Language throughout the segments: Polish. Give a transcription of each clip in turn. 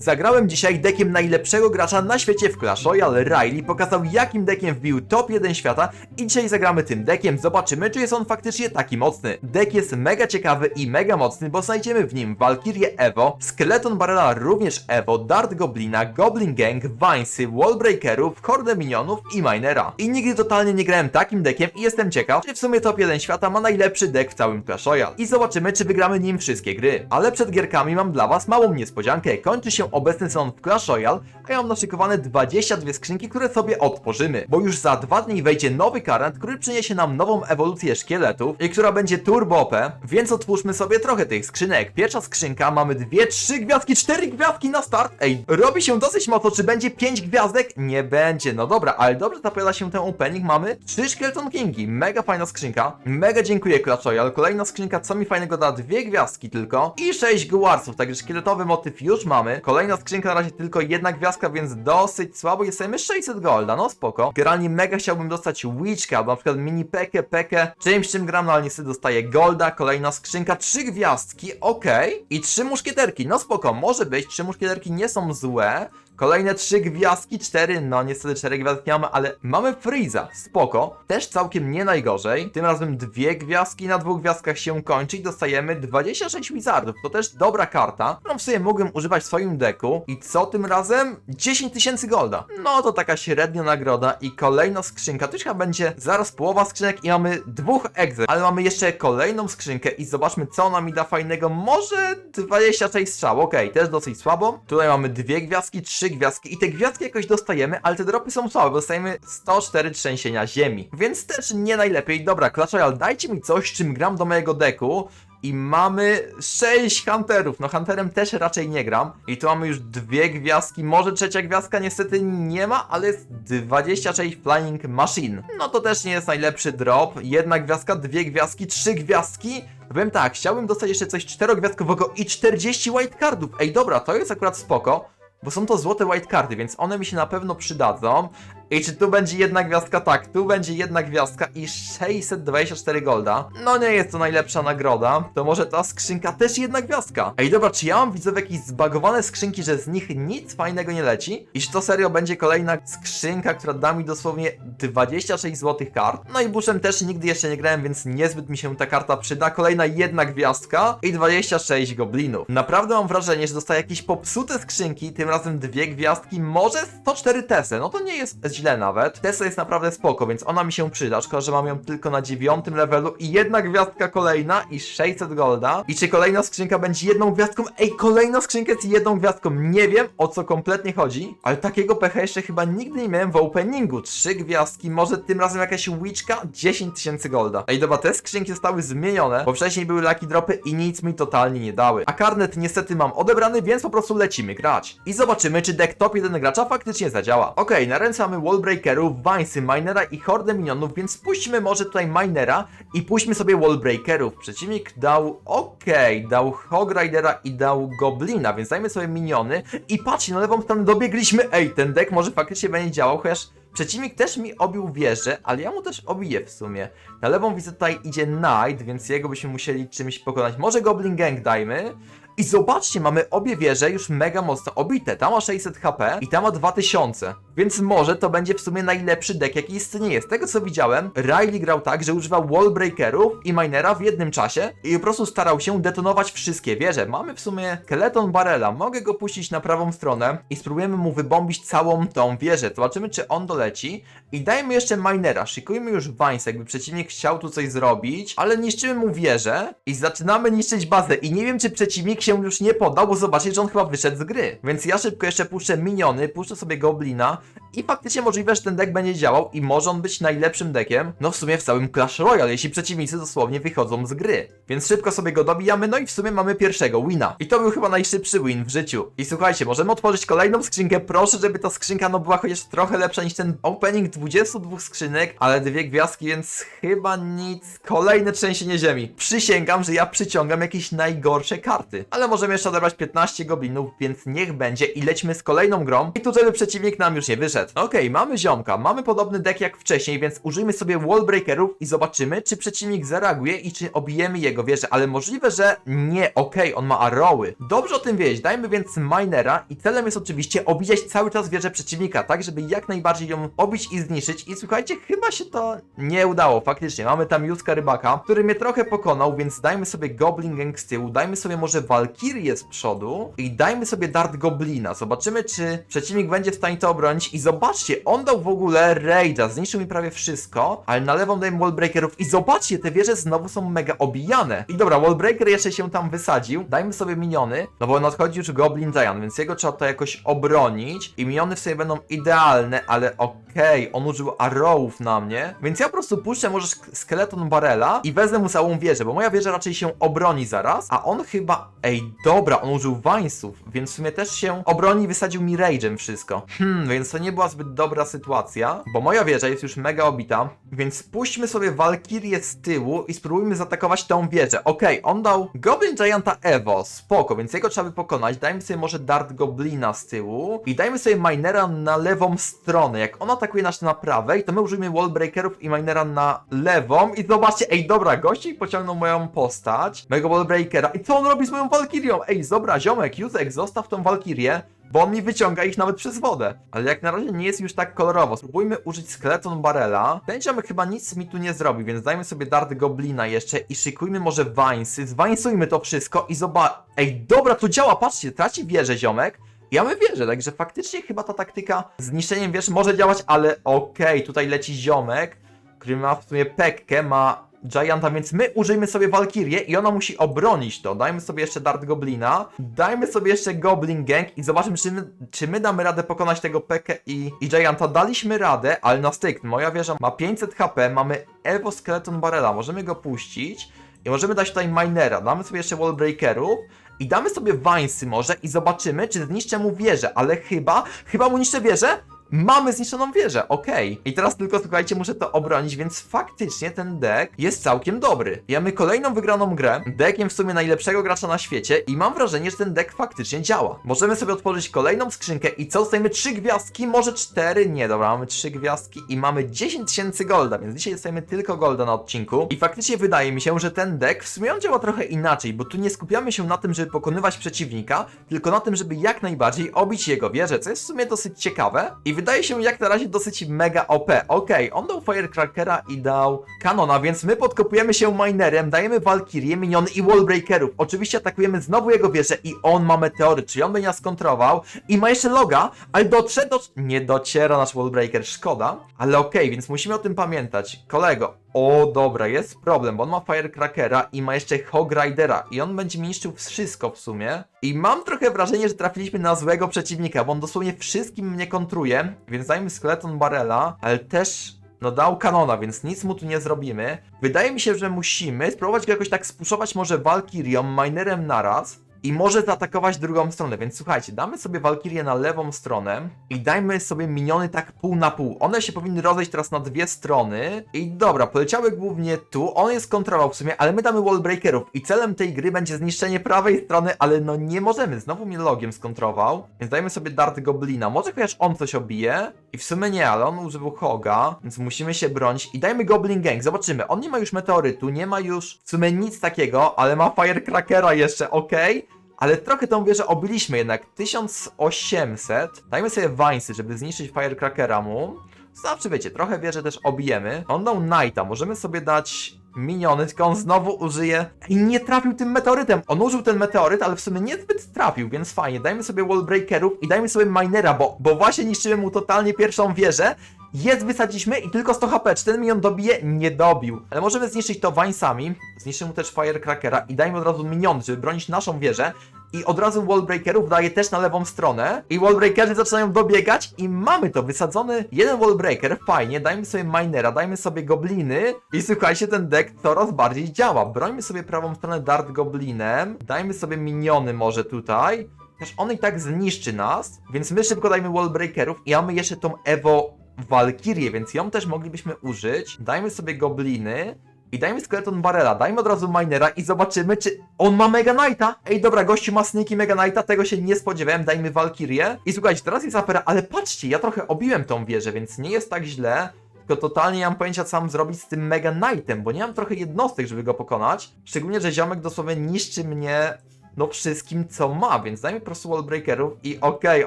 Zagrałem dzisiaj dekiem najlepszego gracza na świecie w Clash Royale. Riley pokazał jakim dekiem wbił top 1 świata i dzisiaj zagramy tym dekiem. Zobaczymy czy jest on faktycznie taki mocny. Dek jest mega ciekawy i mega mocny, bo znajdziemy w nim Valkyrie Evo, Skeleton Barrela również Evo, Dart Goblina, Goblin Gang, Vinesy, Wallbreakerów, Hordę Minionów i Minera. I nigdy totalnie nie grałem takim dekiem i jestem ciekaw, czy w sumie top 1 świata ma najlepszy dek w całym Clash Royale. I zobaczymy czy wygramy nim wszystkie gry. Ale przed gierkami mam dla was małą niespodziankę. Kończy się obecny sezon w Clash Royale, a ja mam naszykowane 22 skrzynki, które sobie otworzymy. Bo już za dwa dni wejdzie nowy karent, który przyniesie nam nową ewolucję szkieletów i która będzie turbo OP, więc otwórzmy sobie trochę tych skrzynek. Pierwsza skrzynka, mamy dwie, trzy gwiazdki, cztery gwiazdki na start. Ej, robi się dosyć mocno, czy będzie pięć gwiazdek? Nie będzie, no dobra, ale dobrze zapowiada się ten opening, mamy trzy Skeleton Kingi, mega fajna skrzynka, mega dziękuję Clash Royale, kolejna skrzynka, co mi fajnego da, dwie gwiazdki tylko i sześć guarsów, także szkieletowy motyw już mamy, skrzynka na razie tylko jedna gwiazdka, więc dosyć słabo, jesteśmy 600 golda, no spoko, generalnie mega chciałbym dostać Witchka, albo na przykład mini Pekę, Pekę, czymś czym gram, no ale niestety dostaję golda, kolejna skrzynka, trzy gwiazdki, okej, i trzy muszkieterki, no spoko, może być, trzy muszkieterki nie są złe, Kolejne trzy gwiazdki, cztery, no niestety cztery gwiazdki mamy, ale mamy Freeza, spoko, też całkiem nie najgorzej. Tym razem dwie gwiazdki na dwóch gwiazdkach się kończy i dostajemy 26 Wizardów. To też dobra karta, którą w sobie mógłbym używać w swoim deku. I co tym razem? 10 tysięcy golda. No to taka średnia nagroda i kolejna skrzynka, to chyba będzie zaraz połowa skrzynek i mamy dwóch egzy, ale mamy jeszcze kolejną skrzynkę i zobaczmy co ona mi da fajnego. Może 26 strzał, okej, też dosyć słabo. Tutaj mamy dwie gwiazdki, trzy gwiazdki i te gwiazdki jakoś dostajemy, ale te dropy są słabe, dostajemy 104 trzęsienia ziemi. Więc też nie najlepiej. Dobra, Clash Royale, dajcie mi coś, czym gram do mojego deku. I mamy 6 Hunterów. No Hunterem też raczej nie gram. I tu mamy już dwie gwiazdki. Może trzecia gwiazdka niestety nie ma, ale jest 26 Flying Machine. No to też nie jest najlepszy drop. Jedna gwiazdka, dwie gwiazdki, trzy gwiazdki. Powiem tak, chciałbym dostać jeszcze coś czterogwiazdkowego i 40 whitecardów. Ej, dobra, to jest akurat spoko. Bo są to złote whitecardy, więc one mi się na pewno przydadzą. I czy tu będzie jedna gwiazdka? Tak, tu będzie jedna gwiazdka i 624 golda. No nie jest to najlepsza nagroda. To może ta skrzynka też jedna gwiazdka. Ej, dobra, czy ja mam widzowie jakieś zbagowane skrzynki, że z nich nic fajnego nie leci? I czy to serio będzie kolejna skrzynka, która da mi dosłownie 26 złotych kart? No i Bushem też nigdy jeszcze nie grałem, więc niezbyt mi się ta karta przyda. Kolejna jedna gwiazdka i 26 goblinów. Naprawdę mam wrażenie, że dostaję jakieś popsute skrzynki, tym razem dwie gwiazdki, może 104 Tesle. No to nie jest źle nawet. Tesla jest naprawdę spoko, więc ona mi się przyda. Szkoda, że mam ją tylko na dziewiątym levelu i jedna gwiazdka kolejna i 600 golda. I czy kolejna skrzynka będzie jedną gwiazdką? Ej, kolejna skrzynka jest jedną gwiazdką. Nie wiem o co kompletnie chodzi, ale takiego pecha jeszcze chyba nigdy nie miałem w openingu. Trzy gwiazdki, może tym razem jakaś witchka? 10 tysięcy golda. Ej, dobra, te skrzynki zostały zmienione, bo wcześniej były lucky dropy i nic mi totalnie nie dały. A karnet niestety mam odebrany, więc po prostu lecimy grać. I zobaczymy, czy deck top 1 gracza faktycznie zadziała. Okej, na ręce mamy Wallbreakerów, Vinesy, Minera i Hordę Minionów, więc puśćmy może tutaj Minera i puśćmy sobie Wallbreakerów. Przeciwnik dał, okej, dał Hog Ridera i dał Goblina, więc dajmy sobie miniony i patrzcie, na lewą stronę dobiegliśmy, ej, ten deck może faktycznie będzie działał, chociaż Przeciwnik też mi obił wieżę, ale ja mu też obiję w sumie. Na lewą widzę tutaj idzie Knight, więc jego byśmy musieli czymś pokonać. Może Goblin Gang dajmy. I zobaczcie, mamy obie wieże już mega mocno obite. Ta ma 600 HP i ta ma 2000. Więc może to będzie w sumie najlepszy deck, jaki istnieje. Z tego co widziałem, Riley grał tak, że używał wallbreakerów i minera w jednym czasie i po prostu starał się detonować wszystkie wieże. Mamy w sumie Skeleton Barrela. Mogę go puścić na prawą stronę i spróbujemy mu wybombić całą tą wieżę. Zobaczymy, czy on doleci. I dajmy jeszcze minera. Szykujmy już Vines, jakby przeciwnik chciał tu coś zrobić, ale niszczymy mu wieżę i zaczynamy niszczyć bazę. I nie wiem, czy przeciwnik się już nie poddał, bo zobaczcie, że on chyba wyszedł z gry. Więc ja szybko jeszcze puszczę miniony, puszczę sobie Goblina i faktycznie możliwe, że ten deck będzie działał i może on być najlepszym deckiem, no w sumie w całym Clash Royale, jeśli przeciwnicy dosłownie wychodzą z gry. Więc szybko sobie go dobijamy, no i w sumie mamy pierwszego wina. I to był chyba najszybszy win w życiu. I słuchajcie, możemy otworzyć kolejną skrzynkę, proszę, żeby ta skrzynka no była chociaż trochę lepsza niż ten opening 22 skrzynek, ale dwie gwiazdki, więc chyba nic. Kolejne trzęsienie ziemi. Przysięgam, że ja przyciągam jakieś najgorsze karty. Ale możemy jeszcze odebrać 15 goblinów, więc niech będzie i lećmy z kolejną grą. I tu, żeby przeciwnik nam już nie wyszedł. Okej, mamy ziomka, mamy podobny deck jak wcześniej, więc użyjmy sobie wallbreakerów i zobaczymy, czy przeciwnik zareaguje i czy obijemy jego wieżę, ale możliwe, że nie, okej, on ma arrowy. Dobrze o tym wiedzieć, dajmy więc minera i celem jest oczywiście obijać cały czas wieżę przeciwnika, tak żeby jak najbardziej ją obić i zniszczyć i słuchajcie, chyba się to nie udało, faktycznie. Mamy tam Juska Rybaka, który mnie trochę pokonał, więc dajmy sobie Goblin Gang z tyłu, dajmy sobie może Valkyrię z przodu i dajmy sobie Dart Goblina. Zobaczymy, czy przeciwnik będzie w stanie to obronić i zobaczcie, on dał w ogóle Rage'a, zniszczył mi prawie wszystko, ale na lewą dajmy Wallbreakerów i zobaczcie, te wieże znowu są mega obijane. I dobra, Wallbreaker jeszcze się tam wysadził, dajmy sobie miniony, no bo nadchodzi już Goblin Giant, więc jego trzeba to jakoś obronić i miniony w sobie będą idealne, ale okej, on użył arrowów na mnie, więc ja po prostu puszczę może sk- skeleton Barela i wezmę mu całą wieżę, bo moja wieża raczej się obroni zaraz, a on chyba, ej, dobra, on użył Vinesów, więc w sumie też się obroni i wysadził mi Rage'em wszystko. Hmm, więc to nie była zbyt dobra sytuacja, bo moja wieża jest już mega obita, więc puśćmy sobie Valkyrię z tyłu i spróbujmy zaatakować tą wieżę. Okej, on dał Goblin Gianta Evo, spoko, więc jego trzeba by pokonać. Dajmy sobie może Dart Goblina z tyłu i dajmy sobie Minera na lewą stronę. Jak on atakuje nas na prawej, to my użyjmy Wallbreakerów i Minera na lewą i zobaczcie, ej, dobra, gości pociągnął moją postać, mojego Wallbreakera i co on robi z moją Valkyrią? Ej, dobra, ziomek, Józek, zostaw tą Valkyrię, bo on mi wyciąga ich nawet przez wodę. Ale jak na razie nie jest już tak kolorowo. Spróbujmy użyć skeleton barela. Ten ziomek chyba nic mi tu nie zrobi, więc dajmy sobie dart goblina jeszcze i szykujmy może Vinesy. Zwinesujmy to wszystko i zobacz... Ej, dobra, to działa, patrzcie, traci wieżę ziomek. Ja my wierzę, także faktycznie chyba ta taktyka z niszczeniem wież może działać, ale okej, tutaj leci ziomek, który ma w sumie pekkę, ma Gianta, więc my użyjmy sobie Valkyrię i ona musi obronić to. Dajmy sobie jeszcze Dart Goblina, dajmy sobie jeszcze Goblin Gang i zobaczymy, czy my, czy my damy radę pokonać tego Pekę i, i Gianta. Daliśmy radę, ale na styk. Moja wieża ma 500 HP, mamy Evo Skeleton Barrela, możemy go puścić i możemy dać tutaj Minera. Damy sobie jeszcze Wallbreakerów i damy sobie Vinesy może i zobaczymy, czy zniszczę mu wieżę, ale chyba, chyba mu niszczę wieżę? Mamy zniszczoną wieżę, okej. I teraz tylko słuchajcie, muszę to obronić, więc faktycznie ten deck jest całkiem dobry. I mamy kolejną wygraną grę, deckiem w sumie najlepszego gracza na świecie i mam wrażenie, że ten deck faktycznie działa. Możemy sobie otworzyć kolejną skrzynkę i co, dostajemy trzy gwiazdki, może cztery? Nie, dobra, mamy trzy gwiazdki i mamy 10 tysięcy golda, więc dzisiaj dostajemy tylko golda na odcinku. I faktycznie wydaje mi się, że ten deck w sumie on działa trochę inaczej, bo tu nie skupiamy się na tym, żeby pokonywać przeciwnika, tylko na tym, żeby jak najbardziej obić jego wieżę, co jest w sumie dosyć ciekawe i wydaje się jak na razie dosyć mega OP. Okej, on dał Firecrackera i dał Kanona, więc my podkopujemy się minerem, dajemy Valkyrie, miniony i Wallbreakerów. Oczywiście atakujemy znowu jego wieżę i on ma meteory, czyli on będzie nas kontrował i ma jeszcze loga, ale dotrze do... Nie dociera nasz Wallbreaker, szkoda, ale okej, więc musimy o tym pamiętać. Kolego, o dobra, jest problem, bo on ma Firecrackera i ma jeszcze Hog Ridera i on będzie mi niszczył wszystko w sumie. I mam trochę wrażenie, że trafiliśmy na złego przeciwnika, bo on dosłownie wszystkim mnie kontruje, więc dajmy Skeleton Barela, ale też no dał kanona, więc nic mu tu nie zrobimy. Wydaje mi się, że musimy spróbować go jakoś tak spuszować może Valkyrią, Minerem naraz. I może zaatakować drugą stronę, więc słuchajcie, damy sobie Valkyrię na lewą stronę i dajmy sobie miniony tak pół na pół. One się powinny rozejść teraz na dwie strony. I dobra, poleciały głównie tu, on jest kontrolował w sumie, ale my damy wallbreakerów i celem tej gry będzie zniszczenie prawej strony, ale no nie możemy, znowu mnie logiem skontrował. Więc dajmy sobie Dart Goblina, może chociaż on coś obije. I w sumie nie, ale on używał Hoga, więc musimy się bronić i dajmy Goblin Gang, zobaczymy. On nie ma już meteorytu, nie ma już w sumie nic takiego, ale ma Firecrackera jeszcze, okej. Ale trochę tą wieżę obiliśmy jednak. 1800. Dajmy sobie Vinesy, żeby zniszczyć Firecrackera mu. Zawsze wiecie, trochę wieżę też obijemy. On dał Knighta, możemy sobie dać miniony, tylko on znowu użyje i nie trafił tym meteorytem. On użył ten meteoryt, ale w sumie niezbyt trafił, więc fajnie. Dajmy sobie wallbreakerów i dajmy sobie minera, bo, bo właśnie niszczymy mu totalnie pierwszą wieżę. Jest, wysadziliśmy i tylko 100 HP. Czy ten minion dobije? Nie dobił. Ale możemy zniszczyć to Vinesami. Zniszczymy też Firecrackera i dajmy od razu miniony, żeby bronić naszą wieżę. I od razu wallbreakerów daje też na lewą stronę. I wallbreakerzy zaczynają dobiegać i mamy to, wysadzony jeden wallbreaker, fajnie, dajmy sobie minera, dajmy sobie gobliny i słuchajcie, ten deck coraz bardziej działa. Brońmy sobie prawą stronę dart goblinem, dajmy sobie miniony może tutaj. Też on i tak zniszczy nas, więc my szybko dajmy wallbreakerów i mamy jeszcze tą Evo Valkyrię, więc ją też moglibyśmy użyć. Dajmy sobie gobliny I dajmy Skeleton Barrela, dajmy od razu Minera i zobaczymy, czy on ma Mega Knighta. Ej, dobra, gościu ma Sneaky Mega Knighta, tego się nie spodziewałem, dajmy Valkyrię. I słuchajcie, teraz jest afera, ale patrzcie, ja trochę obiłem tą wieżę, więc nie jest tak źle. Tylko totalnie nie mam pojęcia, co mam zrobić z tym Mega Knightem, bo nie mam trochę jednostek, żeby go pokonać. Szczególnie, że ziomek dosłownie niszczy mnie no wszystkim, co ma, więc dajmy po prostu wallbreakerów i okej,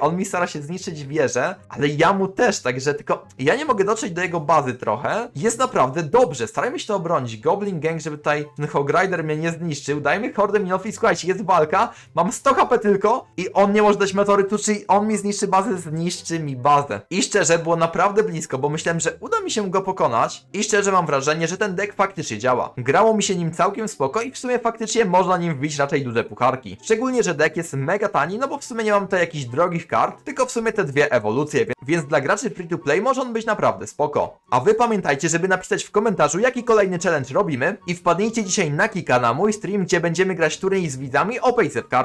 on mi stara się zniszczyć wieżę, ale ja mu też, także tylko ja nie mogę dotrzeć do jego bazy trochę. Jest naprawdę dobrze, starajmy się to obronić. Goblin Gang, żeby tutaj ten Hog Rider mnie nie zniszczył. Dajmy hordę miniowi i słuchajcie, jest walka, mam 100 HP tylko i on nie może dać meteorytu, czyli on mi zniszczy bazę, zniszczy mi bazę. I szczerze, było naprawdę blisko, bo myślałem, że uda mi się go pokonać i szczerze mam wrażenie, że ten deck faktycznie działa. Grało mi się nim całkiem spoko i w sumie faktycznie można nim wbić raczej duże pucharki. Szczególnie, że deck jest mega tani, no bo w sumie nie mam tutaj jakichś drogich kart, tylko w sumie te dwie ewolucje, więc dla graczy free to play może on być naprawdę spoko. A wy pamiętajcie, żeby napisać w komentarzu, jaki kolejny challenge robimy i wpadnijcie dzisiaj na Kika na mój stream, gdzie będziemy grać turniej z widzami o payset kardy.